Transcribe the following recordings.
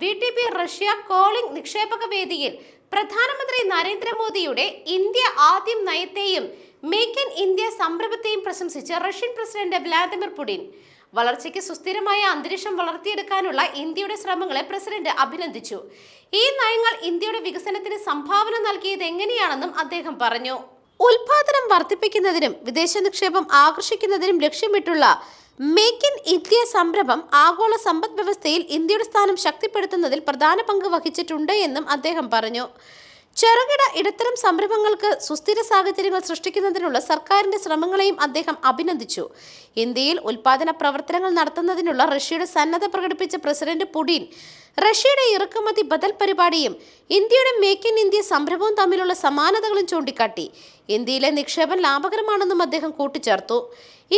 V T B Russia calling നിക്ഷേപക വേദിയിൽ പ്രധാനമന്ത്രി നരേന്ദ്രമോദിയുടെ ഇന്ത്യ ആദ്യം നയത്തെയും മേക്ക് ഇൻ ഇന്ത്യ സംരംഭത്തെയും പ്രശംസിച്ച് റഷ്യൻ പ്രസിഡന്റ് വ്ലാദിമിർ പുടിൻ. വളർച്ചയ്ക്ക് സുസ്ഥിരമായ അന്തരീക്ഷം വളർത്തിയെടുക്കാനുള്ള ഇന്ത്യയുടെ ശ്രമങ്ങളെ പ്രസിഡന്റ് അഭിനന്ദിച്ചു. ഈ നയങ്ങൾ ഇന്ത്യയുടെ വികസനത്തിന് സംഭാവന നൽകിയത് എങ്ങനെയാണെന്നും അദ്ദേഹം പറഞ്ഞു. ഉൽപാദനം വർദ്ധിപ്പിക്കുന്നതിനും വിദേശ നിക്ഷേപം ആകർഷിക്കുന്നതിനും ലക്ഷ്യമിട്ടുള്ള മേക്ക് ഇൻ ഇന്ത്യ സംരംഭം ആഗോള സമ്പദ് വ്യവസ്ഥയിൽ ഇന്ത്യയുടെ സ്ഥാനം ശക്തിപ്പെടുത്തുന്നതിൽ പ്രധാന പങ്ക് വഹിച്ചിട്ടുണ്ട് എന്നും അദ്ദേഹം പറഞ്ഞു. ചെറുകിട ഇടത്തരം സംരംഭങ്ങൾക്ക് സുസ്ഥിര സാഹചര്യങ്ങൾ സൃഷ്ടിക്കുന്നതിനുള്ള സർക്കാരിന്റെ ശ്രമങ്ങളെയും അദ്ദേഹം അഭിനന്ദിച്ചു. ഇന്ത്യയിൽ ഉൽപാദന പ്രവർത്തനങ്ങൾ നടത്തുന്നതിനുള്ള റഷ്യയുടെ സന്നദ്ധ പ്രകടിപ്പിച്ച പ്രസിഡന്റ് പുടിൻ റഷ്യയുടെ ഇറക്കുമതി ബദൽ പരിപാടിയും ഇന്ത്യയുടെ മേക്ക് ഇൻ ഇന്ത്യ സംരംഭവും തമ്മിലുള്ള സമാനതകളും ചൂണ്ടിക്കാട്ടി. ഇന്ത്യയിലെ നിക്ഷേപം ലാഭകരമാണെന്നും അദ്ദേഹം കൂട്ടിച്ചേർത്തു.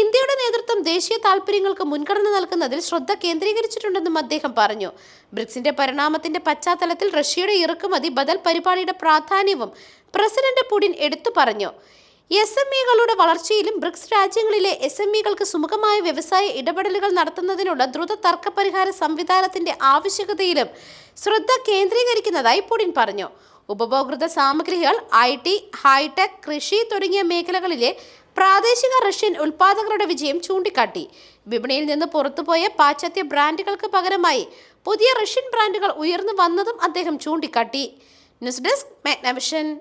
ഇന്ത്യയുടെ നേതൃത്വം ദേശീയ താൽപര്യങ്ങൾക്ക് മുൻഗണന നൽകുന്നതിൽ ശ്രദ്ധ കേന്ദ്രീകരിച്ചിട്ടുണ്ടെന്നും അദ്ദേഹം പറഞ്ഞു. ബ്രിക്സിന്റെ പരിണാമത്തിന്റെ പശ്ചാത്തലത്തിൽ റഷ്യയുടെ ഇറക്കുമതി ബദൽ പരിപാടിയുടെ പ്രാധാന്യവും പ്രസിഡന്റ് പുടിൻ എടുത്തു പറഞ്ഞു. എസ് എം ഇകളുടെ വളർച്ചയിലും ബ്രിക്സ് രാജ്യങ്ങളിലെ എസ് എം ഇകൾക്ക് സുമുഖമായ വ്യവസായ ഇടപെടലുകൾ നടത്തുന്നതിനുള്ള ദ്രുത തർക്ക പരിഹാര സംവിധാനത്തിന്റെ ആവശ്യകതയിലും ശ്രദ്ധ കേന്ദ്രീകരിക്കുന്നതായി പുടിൻ പറഞ്ഞു. ഉപഭോക്തൃ സാമഗ്രികൾ ഐ ടി ഹൈടെക് കൃഷി തുടങ്ങിയ മേഖലകളിലെ പ്രാദേശിക റഷ്യൻ ഉൽപ്പാദകരുടെ വിജയം ചൂണ്ടിക്കാട്ടി. വിപണിയിൽ നിന്ന് പുറത്തുപോയ പാശ്ചാത്യ ബ്രാൻഡുകൾക്ക് പകരമായി പുതിയ റഷ്യൻ ബ്രാൻഡുകൾ ഉയർന്നു വന്നതും അദ്ദേഹം ചൂണ്ടിക്കാട്ടി. News desk Magnavision.